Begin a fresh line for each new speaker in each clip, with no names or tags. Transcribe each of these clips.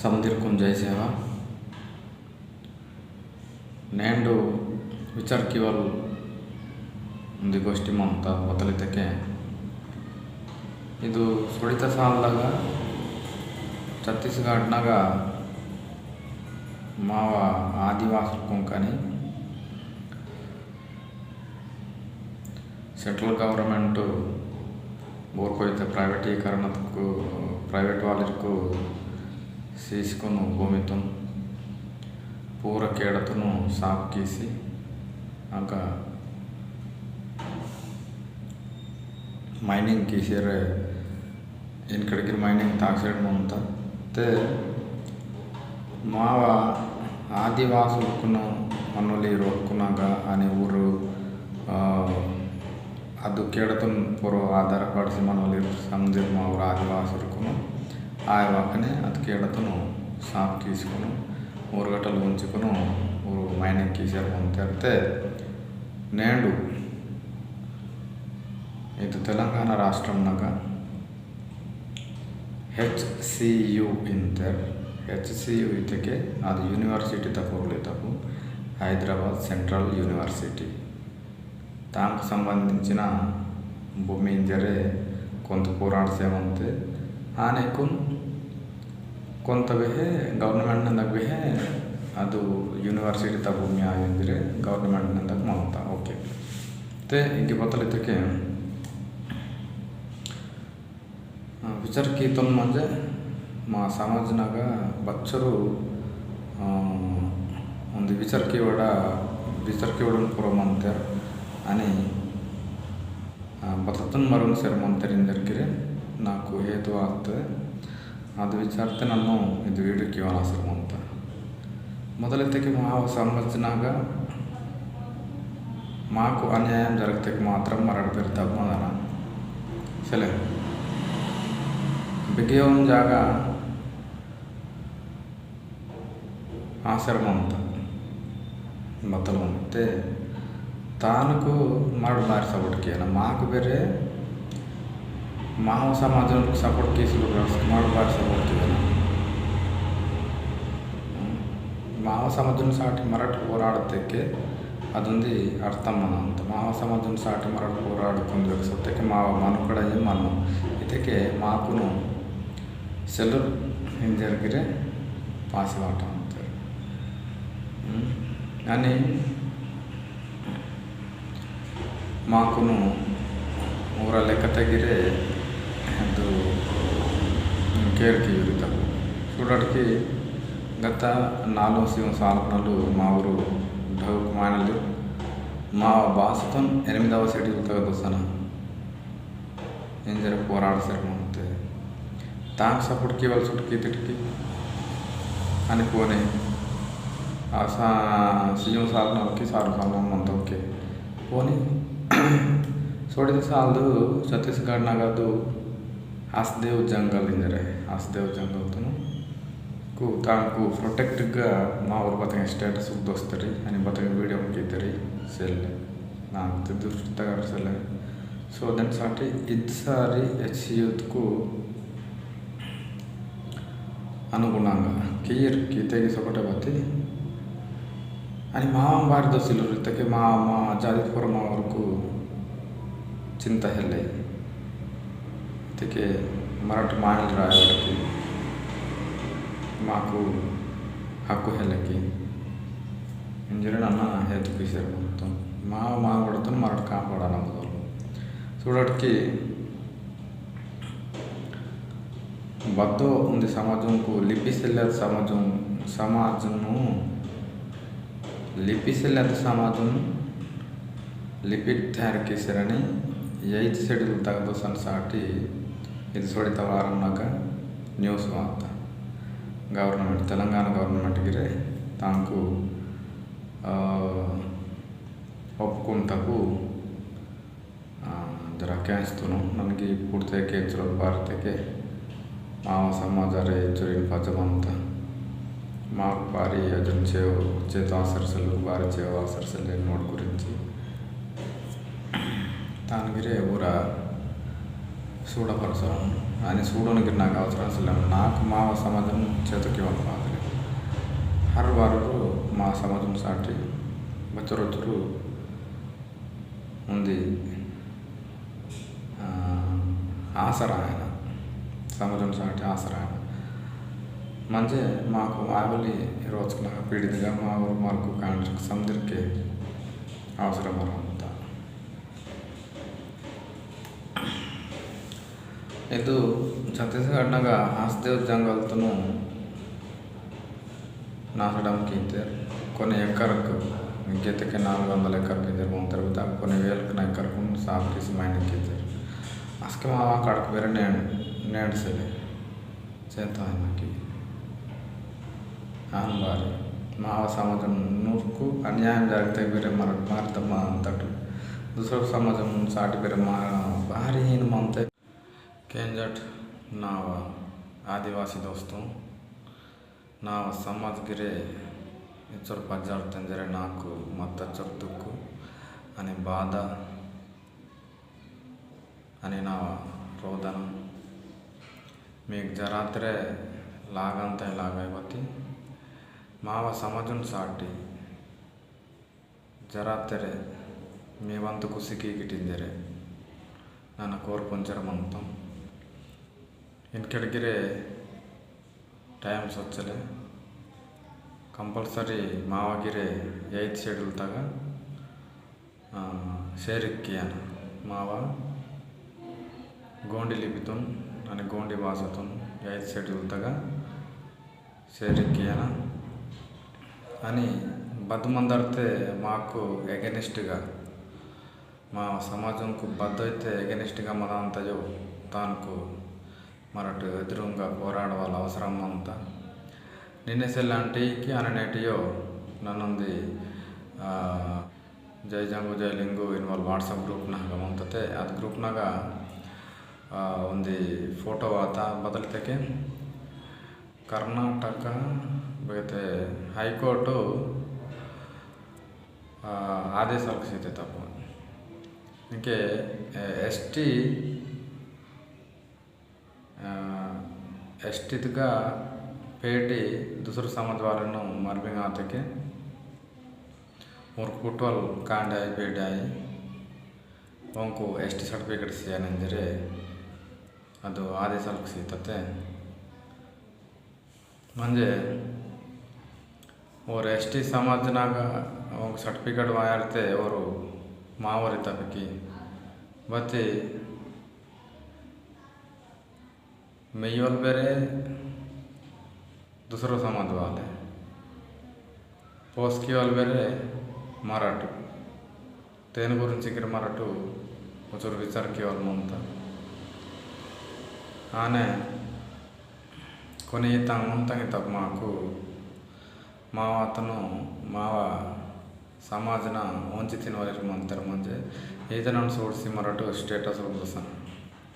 ಸಮುದ್ರಕ್ಕೂ ಜಯ ಸೇವ ನೇಂಡು ವಿಚಾರಕಿವಲ್ ಒಂದು ಗೋಷ್ಠಿ ಮಂತ ಬದಲಿತಕ್ಕೆ ಇದು ಸುಳಿತ ಸಾಲದಾಗ ಛತ್ತೀಸ್ಗಢನಾಗ ಮಾವ ಆದಿವಾಸಿ ಕೊಂಕಣಿ సెంట్రల్ గవర్నమెంట్ ఊరికైతే ప్రైవేటీకరణకు ప్రైవేట్ వాళ్ళకు సీసుకును భూమితో పూర కేడతను సాఫ్ కీసి ಆಗ ಮೈನಿಂಗ್ ಕೀಸಿರೆ ಇನ್ನು ಕಡೆಗೆ ಮೈನಿಂಗ್ ತಾಕ್ಸೈಡ್ ಅಂತ ಮತ್ತೆ మావ ఆదివాసులకును మనులి రోక్కున్నాక అనే ఊరు ಅದು ಕೇಳತನ ಪೂರ್ವ ಆಧಾರ ಪಡಿಸಿ ಮನೋಲಿ ಸಮುದ್ರ మావూరు ಆ ಒಕ್ಕನೆ అతికేడతను ಎಡತನು ಸಾಂಪ್ ఊరుగట్టలు ಊರುಗಟ್ಟಲು ఉంచుకును ఊరు మైనింగ్ కీసారు పంపితే నేడు ఇది తెలంగాణ రాష్ట్రంనగా హెచ్సియు ఇంతర్ తకే అది యూనివర్సిటీ ಯೂನಿವರ್ಸಿಟಿ తప్పు. Hyderabad central university. దానికి సంబంధించిన భూమి ఇంజరే కొంత పోరాట సేవ ಕುಂತವೇ ಗೌರ್ಮೆಂಟ್ನಂದಾಗವೇ ಅದು ಯೂನಿವರ್ಸಿಟಿ ಭೂಮಿ ಗವರ್ನಮೆಂಟ್ ಗೌರ್ಮೆಂಟ್ನಂದಾಗ ಮಾಡ್ತಾ ಓಕೆ. ಮತ್ತೆ ಈಗ ಬತ್ತಲಿದ್ದಕ್ಕೆ ವಿಚಾರಕ್ಕೆ ತಂದು ಮಂಜೆ ಮಾ ಸಮಾಜನಾಗ ಬಚ್ಚರು ಒಂದು ವಿಚಾರಕ್ಕೆ ಒಡ ವಿಚಾರಕ್ಕೆ ಒಡನ್ ಅನಿ అని బతుకుతున్న మరొకసారి మంతరిందరికి నాకు ಹೇತು ಆಗ್ತದೆ ಅದು ವಿಚಾರತೆ ನಾನು ಇದು వీడియోకి అవసరం ಅಂತ మొదలెత్తకి మా సంబంధించినాక మాకు అన్యాయం జరిగితే మాత్రం మరడు పేరు తప్పదన సరే బిగియం జాగా ఆశ్రమం ಅಂತ ಮೊದಲು ಮತ್ತೆ ತಾಲೂಕು ಮಾಡಿ ಮಾರಿ ಸಪೋರ್ಟ್ ಕೇಳ మా సమాజంకు సపోర్ట్ కేసులు కుమార్ గారు సపోర్ట్ చేయాలి ಮಾವ ಸಮಾಜನ ಸಾಟಿ ಮರಾಠ ಹೋರಾಡೋದಕ್ಕೆ ಅದೊಂದು ಅರ್ಥ ಮನ ಅಂತ. ಮಾವ ಸಮಾಜನ ಸಾಟಿ ಮರಾಠ ಹೋರಾಡೋದು ಸತ್ಯಕ್ಕೆ ಮಾವ ಮನು ಕಡೆ ಮನು ಇದಕ್ಕೆ ಮಾಕು ಸೆಲ್ಲರ್ ಹಿಂದಿರ್ಗಿರೆ ಪಾಸಿವಾಟ ಅಂತಾರೆ. కానీ మాకును ఊర లెక్క ಎಂದು ಕೇಳಿಕೆ ಇರುತ್ತವು చూడడానికి గత నాలుగు సంవత్సరాలు మా ఊరు డౌకు మానలు మా భాషతో ఎనిమిదవ షెడ్యూల్ తగ్గదొస్తాను ఏం జర పోరాడసారు అంతే తాను సపోర్ట్కి వాళ్ళ చుట్టుకి తిట్టుకి అని పోని ఆ సా సీఎం ఓకే సార్ సాధనం ఓకే. పోనీ చూడదు సార్లు ఛత్తీస్గఢ్ నగదు ಹಾಸ್ದೇವ್ ಜಂಗಲ್ ಇಂದರೆ ಹಾಸ್ದೇವ್ ಜಂಗಲ್ತನು కు తాకు ప్రొటెక్ట్గా మా ఊరు బతక స్టేటస్ దొస్తుంది అని బతక వీడియో ముగిద్దరి సెల్ నాకు దుష్టగా సెల్ సో దాని సాటి ఇద్దసారి హెచ్ యూత్కు ಅನುಗುಣಂಗ ಕಿಯರ್ ಕೀತೆಗೆ ಸಪೋಟ ಬತ್ತಿ आणि ಮಾವ ಬಾರಿದೋಸಿಲ್ಲ ಇದಕ್ಕೆ ಮಾ ಮಾ ಜಾದಿಪುರ ಮಾವರ್ಗೂ ಚಿಂತ ಹೆಲ್ಲೆ అందుకే ಮಾರಾಟ మాటలు ಆಗಿ మాకు హక్కు హెల్లకి. ఇంజరీడ్ అన్న హెల్త్ ఫీసర్ మొత్తం. మా మా కొడుతున్న మరొకటి కాపాడాలి మొదలు చూడటికి బద్ద ఉంది సమాజంకు లిపి సెల్లేదు సమాజం సమాజము లిపి సెల్లేదు సమాజం లిపిడ్ తయారు చేశారని ఎయిత్ షెడ్యూల్ తగ్గదు సాటి ఇది సొడిత వారంనాక న్యూస్ వార్త ಗೌರ್ಮೆಂಟ್ ತೆಲಂಗಾಣ ಗೌರ್ಮೆಂಟ್ಗೆ ತಾಂಕು ಒಪ್ಕೊಂತಕು ಜರ ಕ್ಯಾನ್ಸ್ತನು ನನಗೆ ಪೂರ್ತಿಯಾಗಿ ಹೆಚ್ಚು ಭಾರತಕ್ಕೆ ಮಾವ ಸಮಾಜರೇ ಹೆಚ್ಚು ಪಜಮಂತ మాకు భారీ అజన్ చేత ఆసరసలు భారీ చేవ ఆసరసలు నోట్ గురించి దానికి ఊర సూడపరచడం. అని సూడోనికి నాకు అవసరం అసలు నాకు మా సమాజం చేతకి వాళ్ళు మాదిరి హర్ వరకు మా సమాజం సాటి బతురొతురు ఉంది. ఆసరా ఆయన సమాజం సాటి ఆసరా ఆయన మంచి మాకు ఆవలి నాకు పీడితగా మా ఊరు మార్కు కాంట్రాక్ట్ అందరికీ అవసరం ಇದು ಛತ್ತೀಸ್ಗಢನಾಗ ಹಾಸ್ದೇವ್ ಜಂಗಲ್ತನು నాటడానికి ఇద్దరు కొన్ని ఎకరకు గీతకి నాలుగు వందల ఎకరకు ఇద్దరు మన తర్వాత కొన్ని వేలకు ఎకరకు సాఫ్టీస్ మైండ్కి ఇద్దరు అసలు మా అక్కడికి ಬೇರೆ నేను నేడ్సలే చేద్దాం నాకు బారి మా సమాజం నువ్వుకు అన్యాయం జరిగితే ಬೇರೆ మన భారతమ్మ అంతటు దుసర సమాజం సాటి ಬೇರೆ మా భారీ మంతే కేంజట్ నావ ఆదివాసి దోస్తం. నావ సమాజ్ గిరే ఇచ్చర పజ్జారు తెంజరే నాకు మత్త చర్తుక్కు అని బాధ అని నా రోదనం. మీకు జరాత్రే లాగంత లాగైపోతి మావ సమాజం సాటి జరాత్రే మీ వంతు కుసికి గిటిందిరే. నన్ను కోరుకుంచరమంతం. ಇನ್ನು ಕೆಳಗಿರೆ ಟೈಮ್ ಸೊಚ್ಚಲೆ ಕಂಪಲ್ಸರಿ ಮಾವಾಗಿರೆ ಏತ್ ಶೆಡ್ಯೂಲ್ ತಗ ಶೇರಿಕ್ಕಿಯನ ಮಾವ ಗೋಂಡಿ ಲಿಪಿತುನ್ అని గోండి భాషతోన్ ఎయిత్ షెడ్యూల్ తగా షేరిక్కియన అని బద్దుమందడితే మాకు ఎగనిస్ట్గా మా సమాజంకు బద్దు అయితే ఎగనిస్ట్గా మన అంతయో తానుకు మరటు ఎదురుగా పోరాడవాళ్ళ అవసరం అంతా నిన్నెసెల్లాంటికి అననేటియో ನನ್ನೊಂದು ಜೈ ಜಂಗು ಜೈ ಲಿಂಗು ಇನ್ವಾಲ್ವ್ ವಾಟ್ಸಪ್ ಗ್ರೂಪ್ನಾಗ ಮಂತತೆ ಅದು ಗ್ರೂಪ್ನಾಗ ಒಂದು ಫೋಟೋ ಆತ ಬದಲಿತಕ್ಕೆ ಕರ್ನಾಟಕ ಬೇತೆ ಹೈಕೋರ್ಟು ఆదేశాలకు సైతే తప్పు ఇంకే ఎస్టీ ಎಸ್ಟಿದಾಗ ಪೇಟಿ ದುಸರು ಸಮಾಜವಾದ್ರು ಮರ್ಬಿಂಗ್ ಆತಕ್ಕೆ? ಅವ್ರ ಕುಟೋಲ್ ಕಾಂಡಾಯಿ ಭೇಟಾಯಿ ಅವ್ನು ಕು ಸರ್ಟಿಫಿಕೇಟ್ ಸಿಗರೆ ಅದು ಆದೇಶಕ್ಕೆ ಸಿಗ್ತತೆ ಮುಂಜೆ ಅವ್ರು ಎಸ್ ಟಿ ಸಮಾಜನಾಗ ಸರ್ಟಿಫಿಕೇಟ್ ವಾಯುತ್ತೆ ಅವರು ಮಾವರಿ ತಂಬಕಿ ಬರ್ತಿ मैयल बेरे दुसरो समाजवाले పోస్కి వాళ్ళు వేరే మరాఠు దేని గురించి ఇక్కడ మరాఠు కొంచెం విచారకి వాళ్ళు ముంత ఆనే కొని తన ముంతంగి తప్ప మాకు మావ అతను మావ సమాజన ಒಂಚಿ ತಿನ್ನುವರಿಗೆ ಮಂತರ ಮಂಜೆ ಈತನನ್ನು ಸೋಡಿಸಿ ಮರಾಠು ಸ್ಟೇಟಸ್ ಉಳಿಸಾನು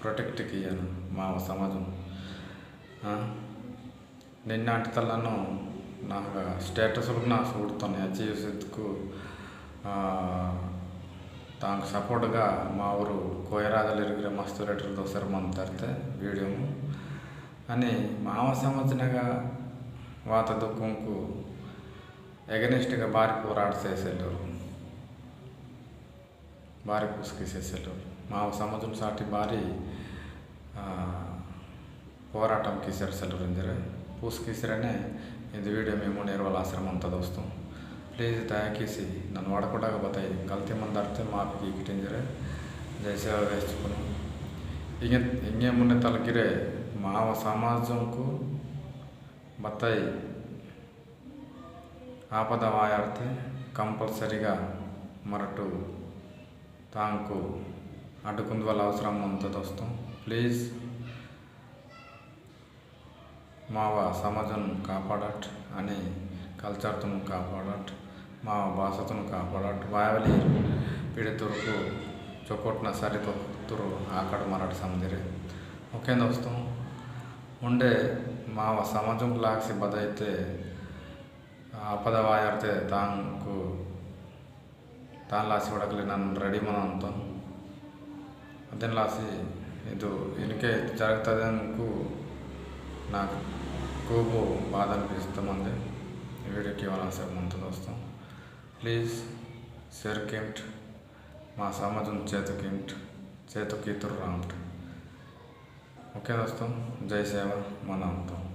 ಪ್ರೊಟೆಕ್ಟ್ ಕಿಯಾನು మావ సమాజం ನಿನ್ನಾಟಿ ತಲ್ಲನು నాకు స్టేటస్లు నా చూడుతున్నాయి అచీవ్ చేసేందుకు దానికి సపోర్ట్గా మా ఊరు కోయరాజలు ఎరిగిన మస్తు రేటర్లతో శర్మం తరితే వీడియో అని మావ సంవత్సరంగా వాత దుఃఖంకు ఎగనిస్ట్గా భారీ పోరాట చేసేవారు భారీ పుసుకి చేసేవారు మా సముద్రం సాటి భారీ ಹೋರಾಟಕ್ಕೆ ಸೇರಿಸಲಿದ್ದಾರೆ ಪೂಸ್ಕಿಸಿರೇ ಇದು ವಿಡಿಯೋ మేము నేర్వల ఆశ్రమం అంతా దోస్తాం ప్లీజ్ దయచేసి నన్ను వాడకుండా పోతాయి గల్తీ మంది అడితే మాకు కిటింజరే జయసేవ వేసుకుని ఇంకే ఇంకే ముందే తలకిరే మావ సమాజంకు బత్తాయి ఆపద వాయాడితే కంపల్సరిగా మరటు తాంకు అడ్డుకుంది వాళ్ళ అవసరం అంతా దోస్తాం ప్లీజ్ మావ సమాజం కాపాడట్ అని కల్చర్తను కాపాడట్ మా భాషతను కాపాడట్. వాయవలి పిడితురుకు చొక్కొట్టిన సరితొక్కురు ఆకడ మరటి సమదిరి. ఒకే దోస్తం ఉండే మావ సమాజం లాక్సి బదైతే ఆపద వాయార్తే దాంకు దాని లాసి వడకలి నన్ను రెడీ మన అంతం అదేం లాసి ఇది ఎనికే జరుగుతుంది నాకు ఎక్కువ బాధ అనిపిస్తామంది ఈ వీడియోకి ఏమైనా సార్ ముందు వస్తాం. ప్లీజ్ షేర్ మా సమాజం చేతుకేమిట్ చేతుకి తుర్రామిట్ ఓకే దోస్తాం. జై సేవ. మన అంతం.